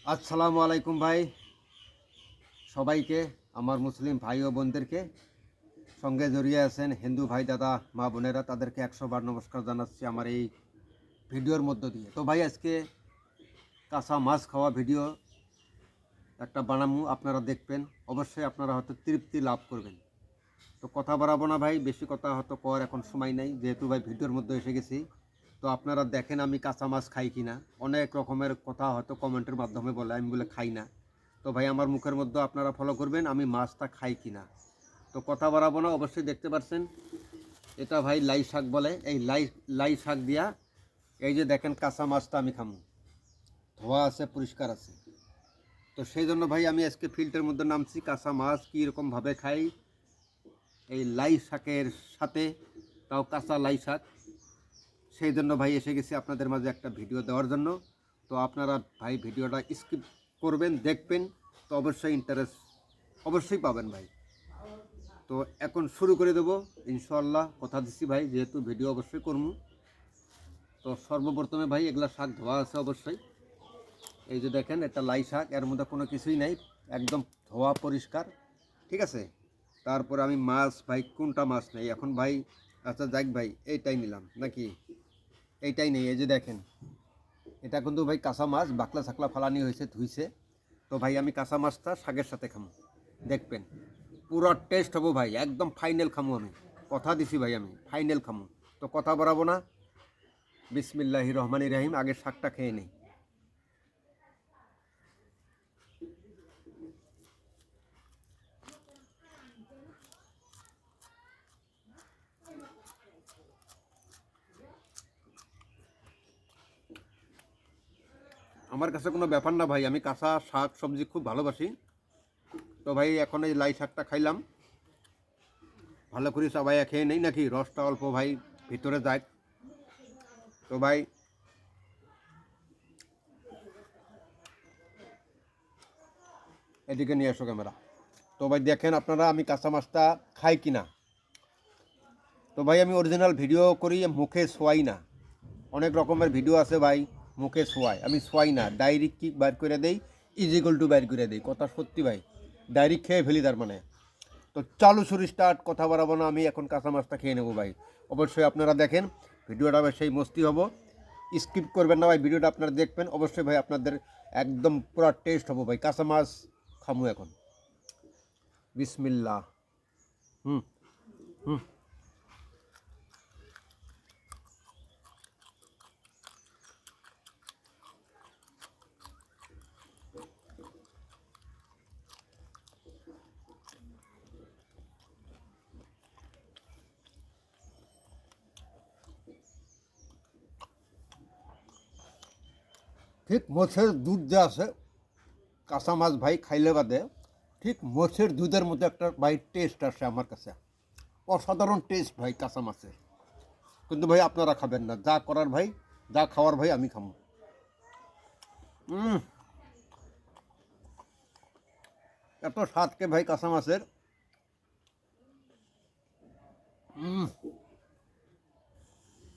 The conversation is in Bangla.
আসসালামু আলাইকুম ভাই। সবাইকে, আমার মুসলিম ভাই ও বোনদেরকে সঙ্গে জড়িয়ে আছেন হিন্দু ভাই দাদা, মা বোনেরা, তাদেরকে একশো বার নমস্কার জানাচ্ছি আমার এই ভিডিওর মধ্য দিয়ে। তো ভাই, আজকে কাঁচা মাছ খাওয়া ভিডিও একটা বানামু, আপনারা দেখবেন। অবশ্যই আপনারা হয়তো তৃপ্তি লাভ করবেন। তো কথা বাড়াবো না ভাই, বেশি কথা হয়তো কর এখন সময় নাই, যেহেতু ভাই ভিডিওর মধ্যে এসে গেছি। তো আপনারা দেখেন আমি কাঁচা মাছ খাই কি না অনেক রকমের কথা হয়তো কমেন্টের মাধ্যমে বলে, আমি বলে খাই না। তো ভাই, আমার মুখের মধ্যে আপনারা ফলো করবেন আমি মাছটা খাই কি না তো কথা বাড়াবো না, অবশ্যই দেখতে পাচ্ছেন এটা ভাই লাই শাক বলে, এই লাই লাই শাক দিয়া এই যে দেখেন কাঁচা মাছটা আমি খামু। ধোয়া আছে, পরিষ্কার আছে। তো সেই জন্য ভাই আমি আজকে ফিল্ডের মধ্যে নামছি, কাঁচা মাছ কীরকমভাবে খাই। এই লাই শাকের সাথে, তাও কাঁচা লাই শাক। সেই জন্য ভাই এসে গেছি আপনাদের মাঝে একটা ভিডিও দেওয়ার জন্য। তো আপনারা ভাই ভিডিওটা স্কিপ করবেন, দেখবেন, তো অবশ্যই ইন্টারেস্ট অবশ্যই পাবেন ভাই। তো এখন শুরু করে দেবো ইনশাল্লাহ কথা দিচ্ছি ভাই, যেহেতু ভিডিও অবশ্যই করব। তো সর্বপ্রথমে ভাই এগুলা শাক ধোয়া আছে অবশ্যই। এই যে দেখেন, এটা লাই শাক, এর মধ্যে কোনো কিছুই নাই, একদম ধোয়া পরিষ্কার, ঠিক আছে? তারপর আমি মাছ, ভাই, কোনটা মাছ নেই? এখন ভাই আচ্ছা যাক ভাই, এইটাই নিলাম, নাকি? এইটাই নেই, এই যে দেখেন। এটা কিন্তু ভাই কাঁচা মাছ, বাকলা ছাকলা ফালানি হয়েছে, ধুইছে। তো ভাই আমি কাঁচা মাছটা শাকের সাথে খামো। দেখবেন, পুরো টেস্ট হব ভাই, একদম ফাইনাল খামো আমি। কথা দিছি ভাই আমি ফাইনাল খামো। তো কথা বাড়াবো না। বিসমিল্লাহি রহমানি রাহিম, আগে শাকটা খেয়ে নেই। আমার কাছে কোনো ব্যাপার না ভাই, আমি কাঁচা শাক, সবজি খুব ভালোবাসি। তো ভাই, এখন এই লাই শাকটা খাইলাম। ভালো করে সবাই খেয়ে নেই নাকি? রসটা অল্প ভাই, ভিতরে যায়। তো ভাই, এদিকে নিয়ে আসো ক্যামেরা। তো ভাই, দেখেন আপনারা, আমি কাঁচা মাছটা খাই কি না? তো ভাই, আমি অরিজিনাল ভিডিও করি, মুখে শোয়াই না। অনেক রকমের ভিডিও আছে ভাই। মুখে শোয়াই আমি শোয়াই না ডাইরেক্ট কিক বাইর করে দেই ইজিকল টু বাইর করে দেই। কথা সত্যি ভাই ডাইরেক্ট খেয়ে ফেলি তার মানে। তো চালু শুরু স্টার্ট কথা বাড়াবো না, আমি এখন কাঁচা মাছটা খেয়ে নেব ভাই। অবশ্যই আপনারা দেখেন, ভিডিওটা সেই মস্তি হব। স্কিপ করবেন না ভাই, ভিডিওটা আপনারা দেখবেন। অবশ্যই ভাই আপনাদের একদম পুরো টেস্ট হব ভাই। কাঁচা মাছ খামু এখন। বিসমিল্লা হুম হুম। ঠিক মোছের দুধ যা আছে, কাঁচা মাছ ভাই খাইলে বাদে, ঠিক মোছের দুধের মধ্যে একটা ভাই টেস্ট আসে আমার কাছে। অসাধারণ টেস্ট ভাই কাঁচা মাছের কিন্তু ভাই আপনারা খাবেন না। যা করার ভাই, যা খাওয়ার ভাই আমি খাব এত স্বাদকে ভাই কাঁচা মাছের। হুম